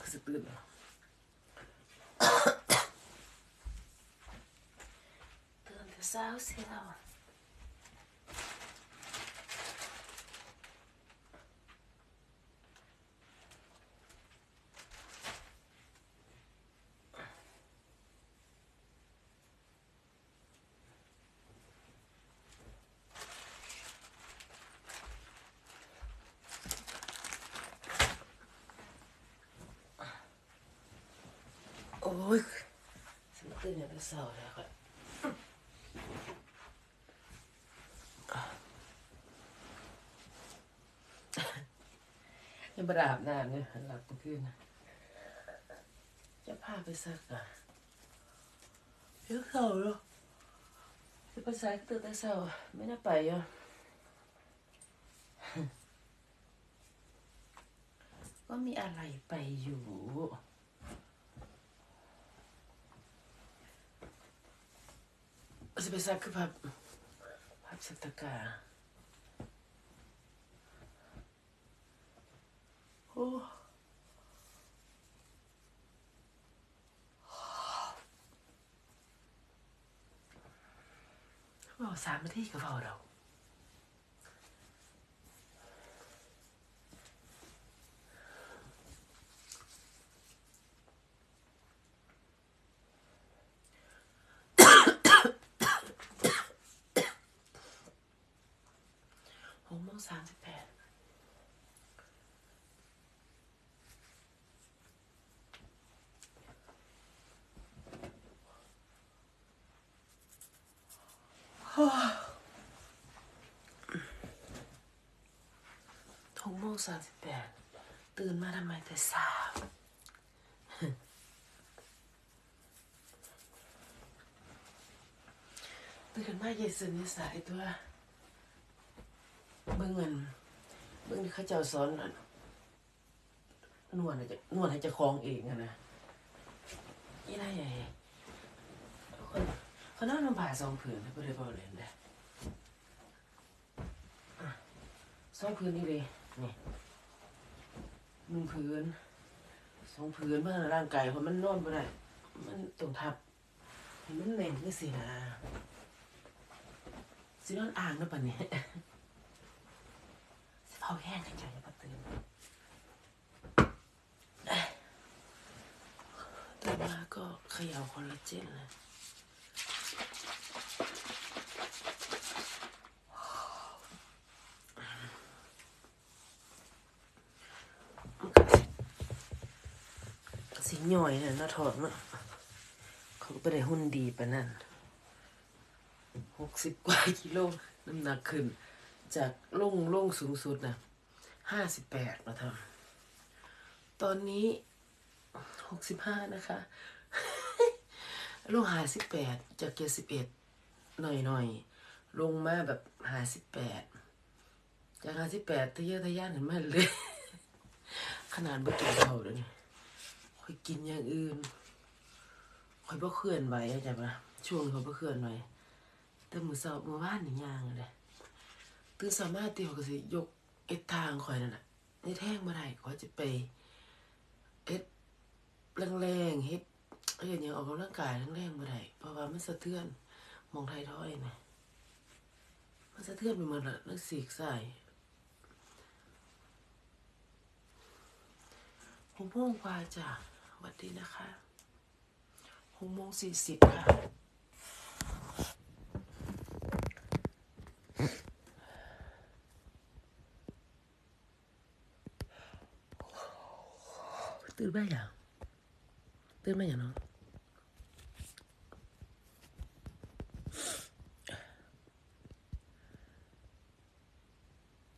ก็สิตื่นแล้วตื่ นแต่เช้าเสียแล้วโอ้ยสมตื่นอย่างแต่เช้าแล้วครับยังบไดอาบน้ำเนี่ยหลับเมื่อคืนนะจะพาไปซักอะเดี๋ยวเช้าแล้วจะไปซักตื่นแต่เช้าไม่น่าไปอะก็มีอะไรไปอยู่ จะไปซักคือพับพับสักตะกร้าโอ้บอกสามนาทีก็พอเรา หกโมงสามสิบแปดหกโมงสามสิบแปดตื่นมาทำไมแต่สาวตื่นมาเย็นสนิสายตัว เบิ่งเงินเบิ่งที่เขาเจ้าสอนน่ะนวดให้จะนวดให้จะคลองเองอะนะยี่ไรใหญ่คนเขานั่งลำบากสองผืนไม่ได้บอกเลยนะอะสองผืนนี่เลยนี่หนึ่งผืนสองผืนเพื่อร่างกายคนมันนอนไม่ได้มันต้องทับให้มันเน่นนี่สินะสินอนอ่างนะปะเนี่ย สิเผาแห้งกันใจปะตื่นเตื่นมาก็เขย่าคอลลาเจนเลยมันก็สิก็สิหน่อยเนี่ยนาะถอดเนาะเขาก็ไปได้หุ่นดีปะนั่นหกสิบกว่ากิโล น้ำหนักขึ้น จากล่งล่งสูงสุดนะห้าสิบแปดมาทำตอนนี้หกสิบห้านะคะลงหาสิบแปดจากเจ็ดสิบเอ็ดหน่อยหน่อยๆลงมาแบบหาสิบแปดจากหาสิบแปดทะเยอทะยานเห็นมาเลย ขนาดบ่กินข้าเลยค่อยกินอย่างอื่นค่อยบ่เคลื่อนไหวเข้าใจปะช่วงนี้ค่อยบ่เคลื่อนไหวแต่มือเช้ามื้อวานนี่ย่างเลย ตื่นสามารถเตียวก็สิยกเอ็ดทางคอยนั่นน่ะในแท่งมาได้ขอจะไปเอ็ดแรงๆเฮ็ดเฮ็ดหยังออกกำลังกายแรงๆมาได้เพราะว่ามันสะเทือนมองไทยท้อยนะมันสะเทือนไปหมดละนักสีกใส่หกโมงกว่าจ้ะสวัสดีนะคะหกโมงสี่สิบค่ะ ตื่นมาอย่างตื่นมาอย่างนาะ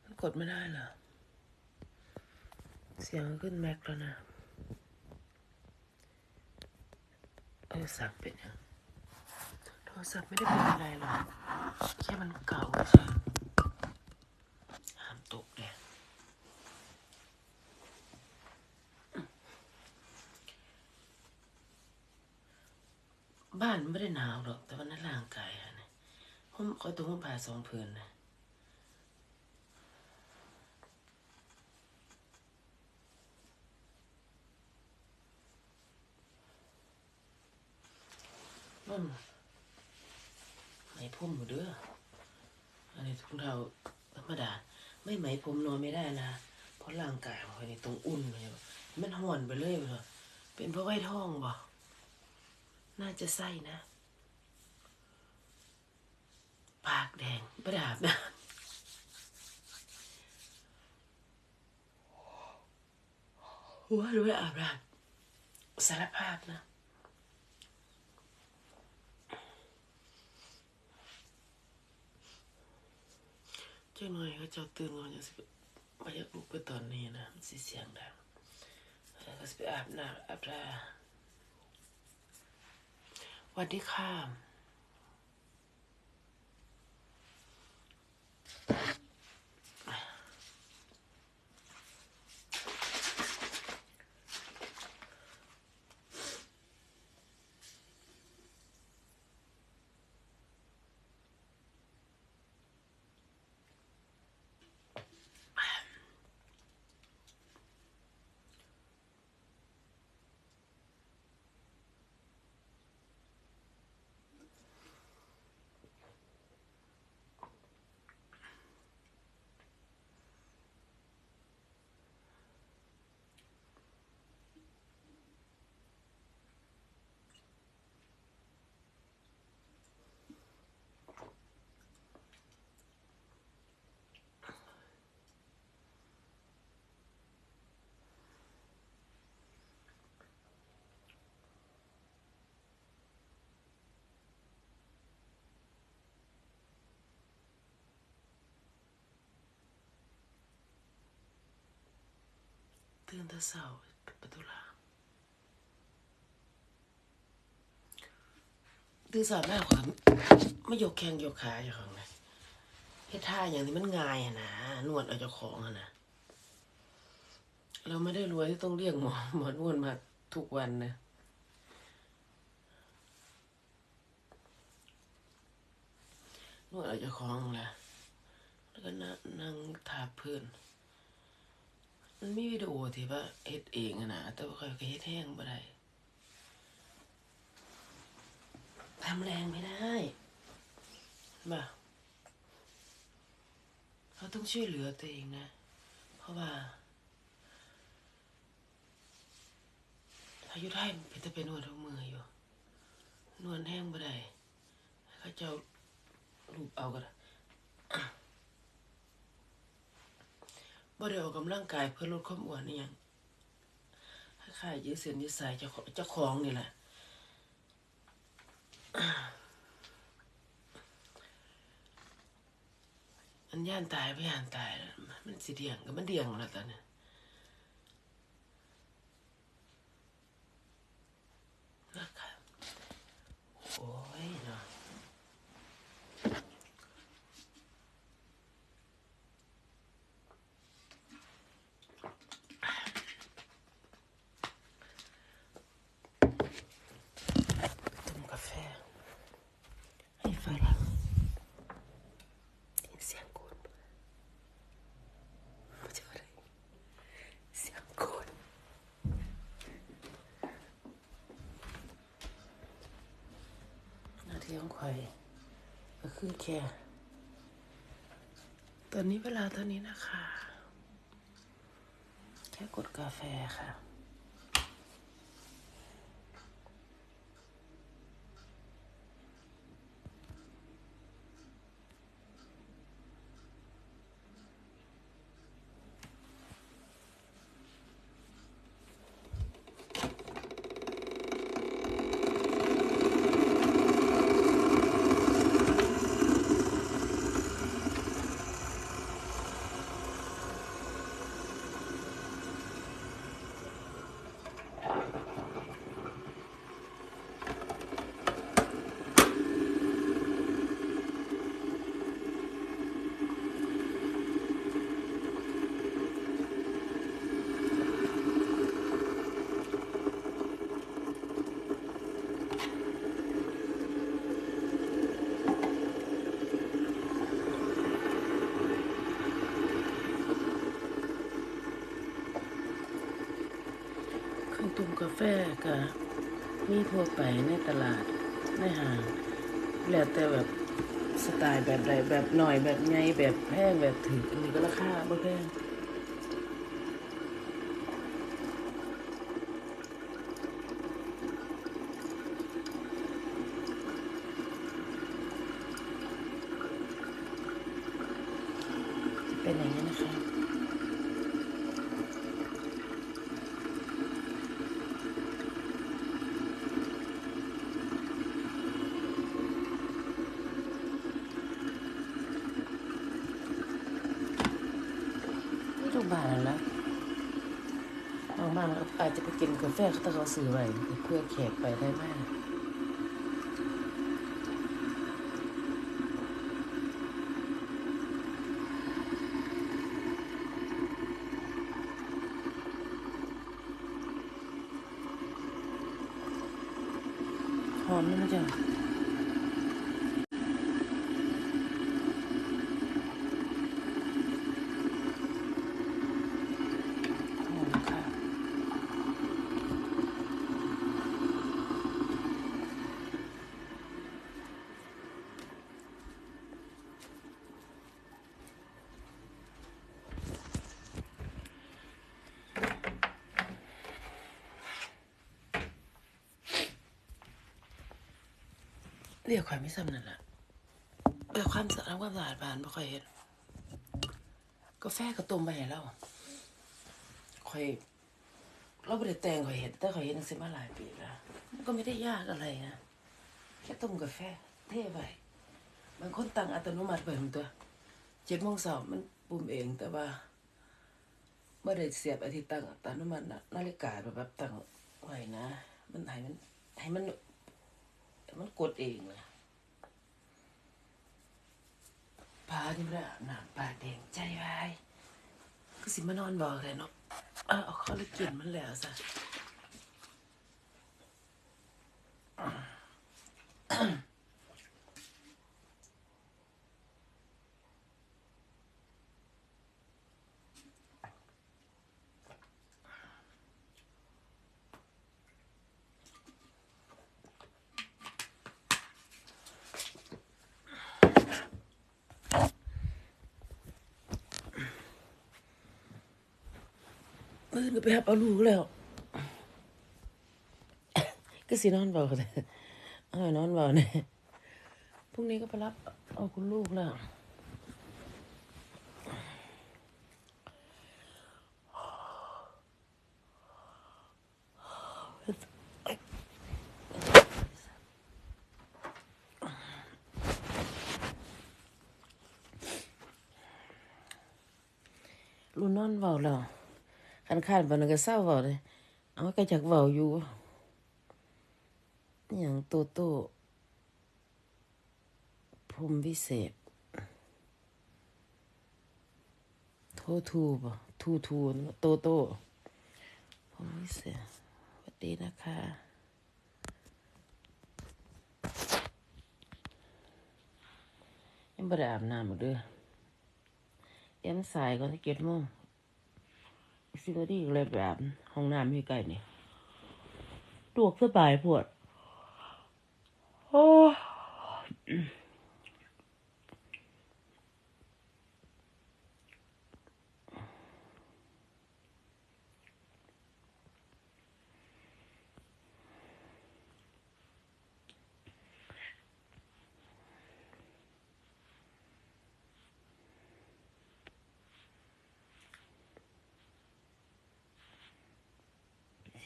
มันกดไม่ได้เหรอ เสียงขึ้นแม็กแล้วนะโทรศัพท์เป็นยังโทรศัพท์ไม่ได้เป็นอะไรหรอกแค่มันเก่าใช่ ก็ต้องผ่าสองผืนนะนั่นไหมพุ่มหมดเด้ออันนี้ทุงท้าธรรมดา ไม่ไหมพรมนอนไม่ได้นะ เพราะร่างกายของคนนี้ตรงอุ่นเลย มันห่อนไปเลยเลยเป็นเพราะไอ้ท้องบ่น่าจะใส่นะ ปากแดงประดาบนะหัวด้วยอาบน้ำสารภาพนะเจ้าหน่อยก็เจ้าตื่นก่อนจะสิมาอยกลุกไปตอนนี้นะมันสิเสียงดังแล้วก็สิไปอาบน้ำอาบน้ำสวัสดีค่ะตื่นแต่เช้าปิ Thank you. ดประตูลางตื่นสายมากกว่าไม่ยกแข้งยกขาอย่างของไงเฮ็ดท่าอย่างที่มันง่ายอะนะนวดเอาเจ้าของอะนะเราไม่ได้รวยที่ต้องเรียกหมอหมอนวดมาทุกวันนะนวดเอาเจ้าของแหละแล้วก็นั่งนั่งทาพื้น มันมีวิดีโอที่ว่าเฮ็ดเองอะนะแต่ว่าค่อยก็เฮ็ดแห้งบ่ได้ทำแรงไม่ได้บ่าเราต้องช่วยเหลือตัวเองนะ เพราะว่าอายุไทยเป็นแต่เป็นนวดทุกมืออยู่ นวดแห้งบ่ได้เขาเจ้ารูปเอาก็ได้ บ่ได้ออกกำลังกายเพื่อลดความอ้วนนี่ยังคล้ายๆยืดเส้นยืดสายเจ้าของเจ้าของนี่แหละมันย่านตายไม่ย่านตาย มันสิเดียงก็มันเดียงแล้วตอนนี้นะครับโอ้ยเนาะ ต้มกาแฟ ให้ฝรั่งได้ยินเสียงโกนไม่ใช่อะไรเสียงโกน หน้าที่ของข่อยก็คือแค่ตอนนี้เวลาเท่านี้นะคะ แค่กดกาแฟค่ะ แฟก็มีทั่วไปในตลาดในห้าง แล้วแต่แบบสไตล์แบบใดแบบหน่อยแบบไงแบบแพงแบบถึงอันนี้ก็ราคาบ่แพงจะเป็นอย่างนี้นะคะ ไม่ทุก บ้านนั่นแหละบางบ้านก็อาจจะไปกินกาแฟเขาตะเขาซื้อไว้เพื่อแขกไปได้มากหอมนี่นะจ๊ะหอมค่ะ เรียกความไม่ซ้ำนั่นแหละเรียกความสะอาดความสะอาดบานไม่ค่อยเห็นกาแฟก็ต้มไปให้เราค่อยเราไม่ได้แต่งค่อยเห็นแต่ค่อยเห็นตั้งสิมาหลายปีแล้วมันก็ไม่ได้ยากอะไรนะแค่ต้มกาแฟเท่ไปบางคนตั้งอัตโนมัติไปผมตัวเจ็ดโมงเช้ามันปุ่มเองแต่ว่าเมื่อได้เสียบไอ้ที่ตั้งอัตโนมัตินาฬิกาแบบแบบตั้งไว้นะ มันให้มันให้มัน มันกดเองเลยพาที่ระหนามปลาแดงใจวายก็สิมานอนบอกเลยเนาะเออเอาข้อเลยกินมันแล้วซะ เออก็ไปหับเอาลูกแล้ว ก็สินอนเบอกเลยเอานอนบอกเนี่ยพรุ่งนี้ก็ไปรับเอาคุณลูกแล้วรุ่นนอนเบาแล้ว คันคานบันนก็เศร้าเบาเลยเอาก็จากเบาอยู่อย่างโตโต้พรมวิเศษโททูบ่ทูทูโตโต้พรมวิเศษสวัสดีนะคะยังบ่ได้อาบน้ำหมดเด้อเอ็มสายก่อนที่เจ็ดโมง อีกสิบนาทีก็เลยแบบห้องน้ำที่ใกล้นี่ตวกสบายปวดโอ้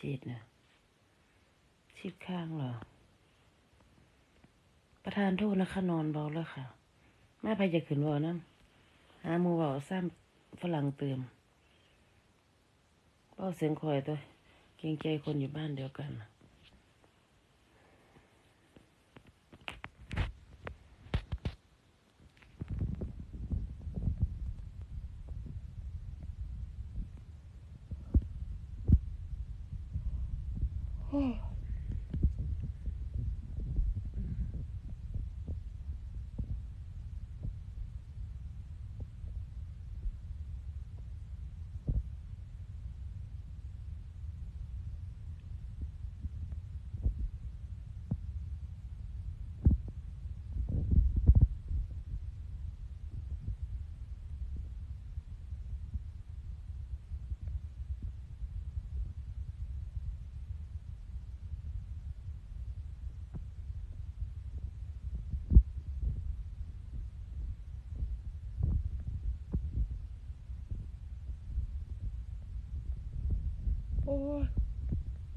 ฉีดนะฉีดข้างเหรอ ประธานโทษนะคะนอนเบาแล้วค่ะแม่ไปจะขึ้นเบาน้ำหามูเบาซ้ำฝรั่งเติมเบาเสียงคอยตัวเกรงใจคนอยู่บ้านเดียวกันนะ อ้ย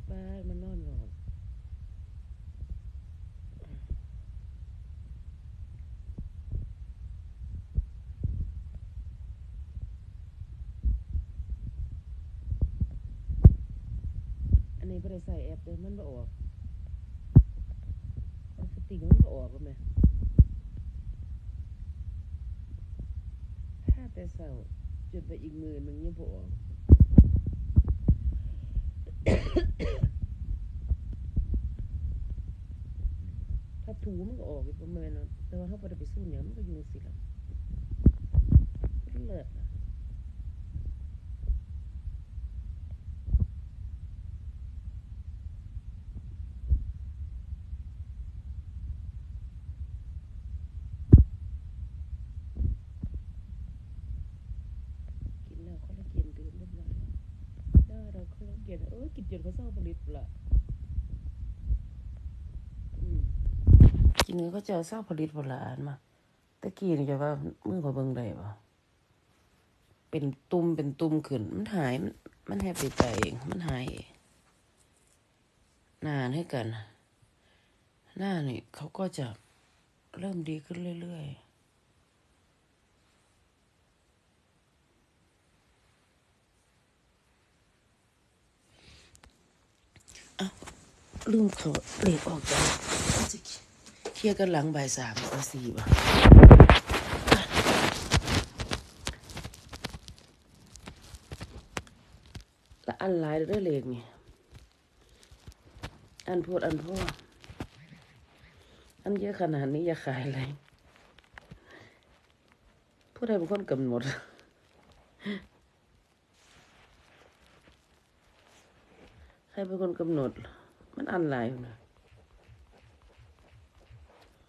ไปมันนอนหรอกอันนี้ไม่ได้ใส่แอปเลยมันบ่ออกสติกมันบ่ออกก็แม่ถ้าแต่เศร้าจนไปอีกมือหนึ่งยังบ่ออก ถ้าถู มันก็ออกอีกประมาณนั้นแต่ว่าถ้าบ่ได้ไปสู้เนี่ยมันก็อยุ่จั่งสิละเลิศนะกินแล้วคอลลาเจนดื่มเรียบร้อยแล้วได้เราคอลลาเจนเออกินจนเขาเศร้าผลิตละอืม กินเนื้อก็จะเศร้าผลิตโบราณมาตะกี้นี่จะว่ามือขอยเบิ่งได้บ่เป็นตุ่มเป็นตุ่มขึ้น มันหาย มันมันแฮปปี้ใจเอง มันหายเองนานให้กัน หน้านี่เขาก็จะเริ่มดีขึ้นเรื่อยๆอ้าลืมเขาเหล็กออกจากจะเค ลียร์กันหลังบ่ายสามบ่ายสี่บ่ะและอันหลายเด้อเลขนี่ อันพูดอันพ่ออันเยอะขนาดนี้อย่าขายอะไรผู้ใดเป็นคนกำหนดใครเป็นคนกำหนด มันอันหลายอยู่นะ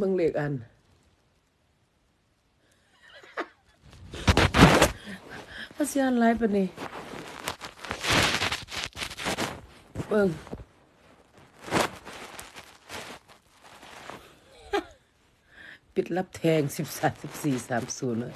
เบิ่งเลขอันภาษาอ่านไลายปะนนี้เบิ่งปิดรับแทงสิบสามสิบสี่สามศูนย์เลย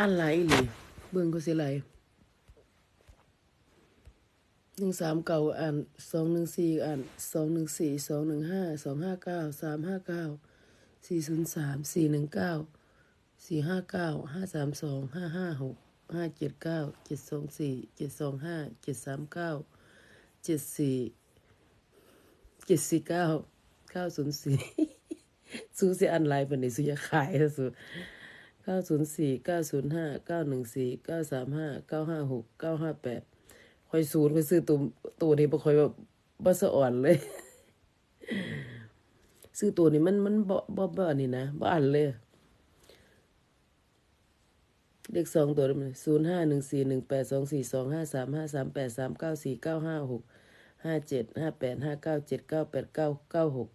อะไรอีหลีเบิ่งก็สิไหลหนึ่งสามเก้าอ่านสองหนึ่งสี่อ่านสองหนึ่งสี่สองหนึ่งห้าสองห้าเก้าสามห้าเก้าสี่ศูนย์สามสี่หนึ่งเก้าสี่ห้าเก้าห้าสามสองห้าห้าหกห้าเจ็ดเก้าเจ็ดสองสี่เจ็ดสองห้าเจ็ดสามเก้าเจ็ดสี่เจ็ดสี่เก้าเก้าศูนย์สี่สู้สิอันไลน์เป็นไหนสู้จะขายอะสู้ เก้าศูนย์สี่เก้าศูนย์ห้าเก้าหนึ่งสี่เก้าสามห้าเก้าห้าหกเก้าห้าแปดคอยศูนย์คอยซื้อตัวตัวนี้บ่คอยแบบบ่สะอ่อนเลย ซื้อตัวนี้มันมันบ่บ่บ่นนี้นะบ่อ่านเลยเลขสองตัวมันศูนย์ห้าหนึ่งสี่หนึ่งแปดสองสี่สองห้าสามห้าสามแปดสามเก้าสี่เก้าห้าหกห้าเจ็ดห้าแปดห้าเก้าเจ็ดเก้าแปดเก้าเก้าหก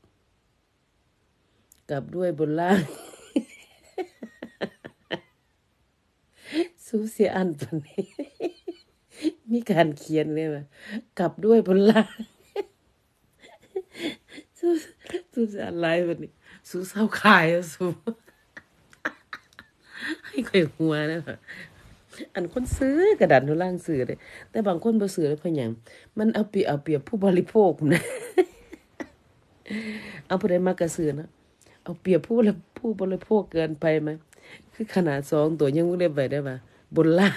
กลับด้วยบนล่าง สู้เสียอันตัวนี้มีการเขียนเลยว่ากลับด้วยบนล่างสู้สู้เสียอันไรวันนี้สู้เศร้าขายอะสู้ให้ข่อยหัวนะคะอันคนซื้อกระดาษโนล่างซื้อเลยแต่บางคนบ่ซื้อเลยเพราะหยังมันเอาเปรียบเอาเปรียบผู้บริโภคนะเอาผู้ใดมากระซื้อนะเอาเปรียบผู้ละผู้บริโภคเกินไปไหมคือขนาดสองตัวยังบ่ได้ไปได้ปะ บนล่าง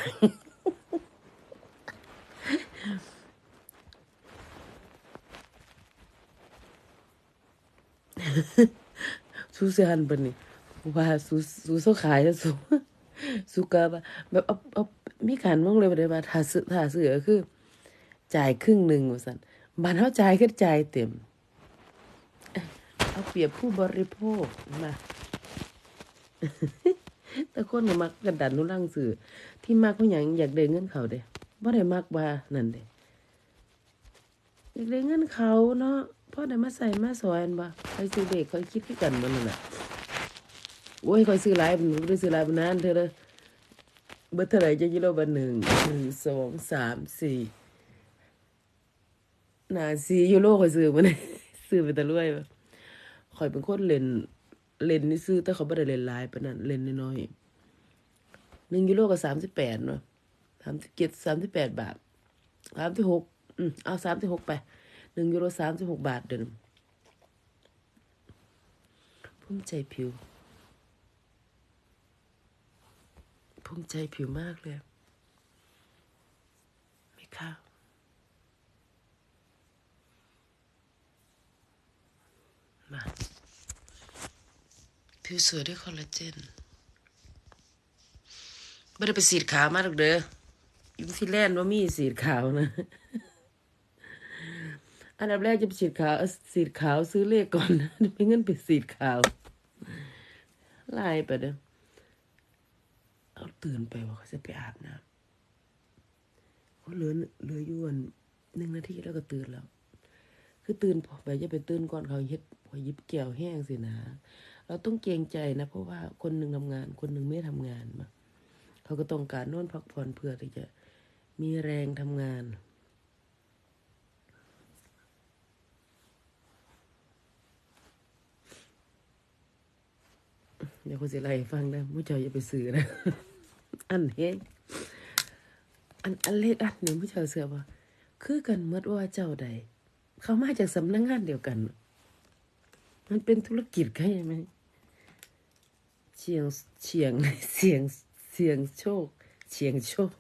สู้เสียหันปนี่ว่าสู้สู้เสาขายสู้สู้กะว่าแบบเอาเอามีการมองเลยว่าได้ว่าถ้าซื้อถ้าซื้อคือ จ่ายครึ่งหนึ่งว่าซั่นบ้านเฮาจ่ายก็จ่ายเต็ม เอาเปรียบผู้บริโภคมา แต่คนก็มักกระดันนุรังสื่อ ที่มักเพราะหยังอยากได้เงินเขาเด้บ่ได้มักว่านั่นเด้อยากได้เงินเขาเนาะพ่อได้มาใส่มาสอนบ่คอยซื้อเด็กคอยคิดคือกันมันนั่นน่ะโอ้ยคอยซื้อหลายบ่ได้ซื้อหลายบ่นานเธอเด้อเบิดเท่าไหร่จะกิโลบันหนึ่งหนึ่งสองสามสี่น่าสี่ยูโรคอยซื้อมาเนี่ยซื้อไปแต่รวยบ่คอยเป็นคนเล่น เลนนี่ซื้อแต่เขาบ่ได้เลนลายปานนั้นเลนน้อยหนึ่งกิโลก็สามสิบแปดเนาะสามสิบเจ็ดสามสิบแปดบาทสามสิบหกอืมเอาสามสิบหกไปหนึ่งยูโรสามสิบหกบาทเดินภูมิใจผิวภูมิใจผิวมากเลยไม่ข้าวมา ผิวสวยด้วยคอลลาเจนไม่ได้ไปสีดขาวมาหรอกเด้อยูฟินแลนด์ว่ามีสีดขาวนะ อันดับแรกจะไปสีดขาวสีดขาวซื้อเลขก่อนนะไม่งั้นไปสีดขาวไล่ไปเด้อเอาตื่นไปว่าเขาจะไปอาบน้ำเขาเหลือเหลืออยู่วันหนึ่งนาทีแล้วก็ตื่นแล้ว คือตื่นพอไปจะไปตื่นก่อนเขาเฮ็ดพอยิบแก้วแห้งสินะ เราต้องเกรงใจนะ เพราะว่าคนหนึ่งทำงาน คนหนึ่งไม่ทำงานมาเขาก็ต้องการนอนพักผ่อนเพื่อที่จะมีแรงทำงานเดี๋ยวคนสิไล่ให้ฟังนะมุ้เจ้าอย่าไปซื้อนะ อันเฮงอันอันเล็กอันหนึ่งมุ้เจ้าเสือว่า คือกันเมื่อว่าเจ้าใด เขามาจากสำนักงานเดียวกัน มันเป็นธุรกิจใช่ไหม เชียงเชียงเสียงเสียงโชคเชียงโชค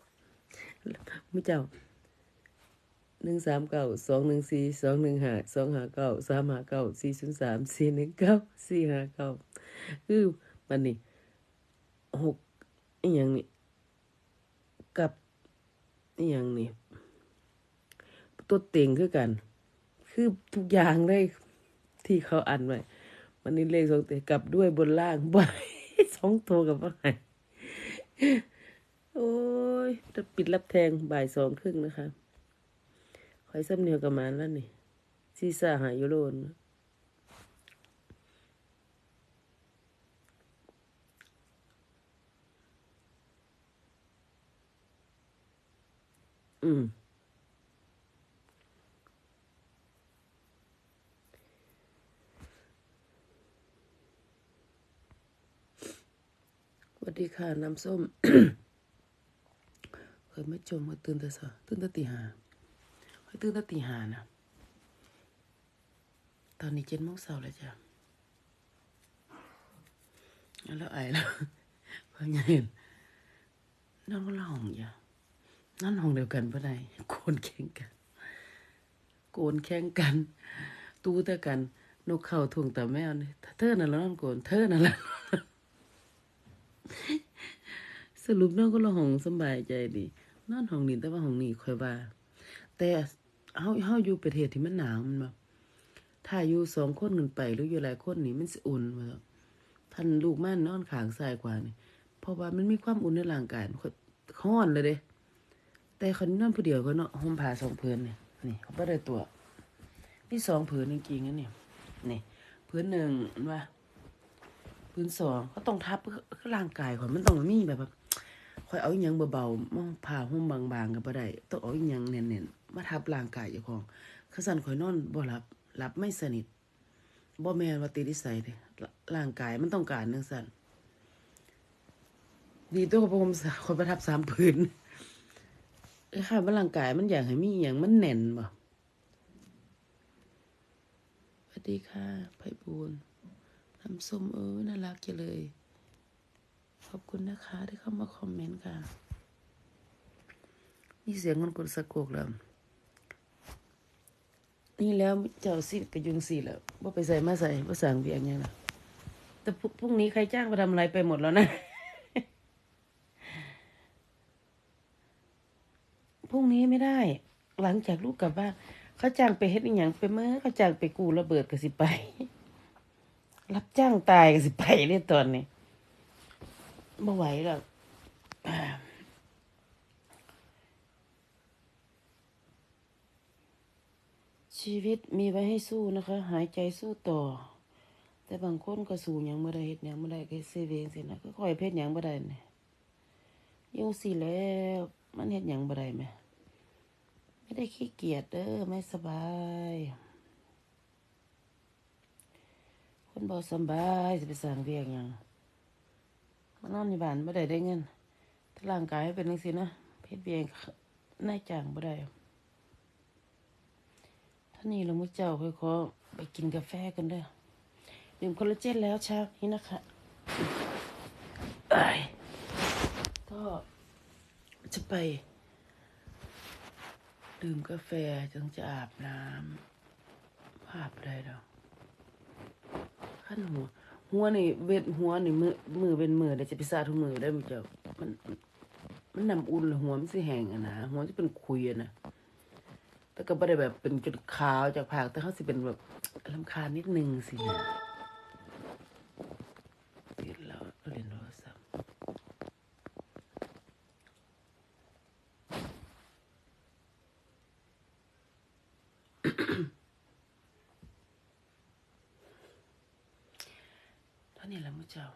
มุเจ้าหนึ่งสามเก้าสองหนึ่งสี่สองหนึ่งห้าสองห้าเก้าสามห้าเก้าสี่ศูนย์สามสี่หนึ่งเก้าสี่ห้าเก้าคือมันนี่หกอย่างนี้กับอย่างนี้ตัวเต็งคือกัน คือทุกอย่างเลยที่เขาอันไว้มันนี่เลขสองเตัวกลับด้วยบนล่างบ่าย สองตัวกับว่าไงโอ้ยจะปิดรับแทงบ่ายสองครึ่งนะคะคอยซ้ำเนียวกับมันแล้วนี่ซีซ่าหายยูโรนอืม วัสดีค่ะ น้ำส้ม เคยไม่จมเคยตื่นแต่สาตื่นแต่ตีห้าเคยตื่นแต่ตีห้านะตอนนี้เจ็ดโมงเช้าแล้วจ้ะแล้วไอ้แล้วเพื่อยังเห็นนอนก็ละห้องอย่านั่นห้องเดียวกันปะไดโกนแข่งกัน โกนแข่งกัน ตู้แต่กัน นกเข่าทวงแต่แมวนี่ยเธอน่ะแล้วนอนโกนเธอน่ะแล้ว ส รุปน้องก็ละห้องสบายใจดี นอนห้องนี้แต่ว่าห้องนี้ค่อยว่า แต่เฮาเฮาอยู่ประเทศที่มันหนาวมันแบบถ้าอยู่สองคนขึ้นไปหรืออยู่หลายคนนี่มันสิอุ่นว่าท่านลูกม่านนอนขางซ้ายกว่านี่เพราะว่ามันมีความอุ่นในร่างกายมันร้อนเลยเด้ แต่คนนอนผู้เดียวก็เนาะห่มผ้าสองผืนเนี่ยนี่เขาไม่ได้ตัวมีสองผืนจริงๆนะเนี่ยนี่ผืนหนึ่งว่าผืนสองก็ต้องทับเพื่อร่างกายของมันต้องมีแบบ ค่อยเอาอยังเบาๆมาผ่าหุ้มบางๆก็บ่ได้ต้องเอาอยังแน่นๆมาทับร่างกายเจ้าของคือสั่นข่อยนอนบ่หลับหลับไม่สนิทบ่แม่นว่าติดนิสัยเด้ร่างกายมันต้องการจังซั่นดีตัวกับผมข่อยประทับสามผืนเอ้ค่ะว่าร่างกายมันอยากให้มีอหยังมันแน่นบ่สวัสดีค่ะไพบูลน้ำส้มเออน่ารักจังเลย ขอบคุณนะคะที่เข้ามาคอมเมนต์ค่ะมีเสียงคนกดสะโกกแล้ว นี่แล้วเจ้าสิกระยุงสีแล้วว่าไปใส่มาใส่ว่าสั่งเบียงยังล่ะ แต่พรุ่งนี้ใครจ้างมาทำอะไรไปหมดแล้วนะ พรุ่งนี้ไม่ได้ หลังจากลูกกลับบ้านเขาจ้างไปเฮ็ดอหย่างไปเมื่อเขาจ้างไปกู้ระเบิดก็สิไป รับจ้างตายก็สิไปเลยตอนนี้ ไม่ไหวหรอกชีวิตมีไว้ให้สู้นะคะ หายใจสู้ต่อ แต่บางคนก็สู้ยังไม่ได้เฮ็ดยังไม่ได้ก็เซเวงสินะก็คอยเพชรยังไม่ได้เนี่ยยุ่งสิแล้วมันเฮ็ดยังไม่ได้ไหมไม่ได้ขี้เกียจเด้อไม่สบาย คนบ่สบายจะไปสั่งเวียกยัง มานอนอยู่บ้านไม่ได้ได้เงินถ้าร่างกายเป็นจังซี่นะเพชรเบียงนายจ้างบ่ได้ท่านี้เรามุเจ้าค่อยขอไปกินกาแฟกันเด้อดื่มคอลลาเจนแล้วเช้านี้นะคะก็จะไป ดื่มกาแฟจึงจะอาบน้ำอาบได้ดอขั้นหัว หัวนี่เวทหัวนี่มือมือเป็นมือเดี๋ยวจะพิซาทุกมือได้มั้ยเจ้ามันมันนำอุ่นเลยหัวมันสิแห้งอะนะหัวจะเป็นคุยอะนะแต่ก็ไม่ได้แบบเป็นจุดขาวจากผากแต่เขาสิเป็นแบบลำคาญนิดนึงสินะติดแล้วเรียนโทรศัพท์เท่านี้แหละมุเจ้า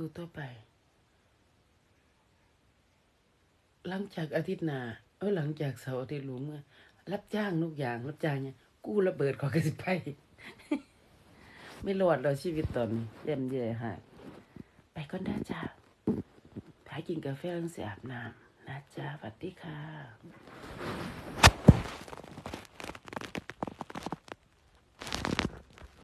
สู้ต่อไป หลังจากอาทิตย์หน้าเออหลังจากเสาร์อาทิตย์หลุมอรับจ้างทุกอย่าง รับจ้างเนี่ยกู้ระเบิดขอกระสิไปไม่รอดเราชีวิตตอนนี้เย่มเย่ฮะไปก่อนได้จ้าไปกินกาแฟแล้วเสียอาบน้ำนะจ้าสวัสดีค่ะ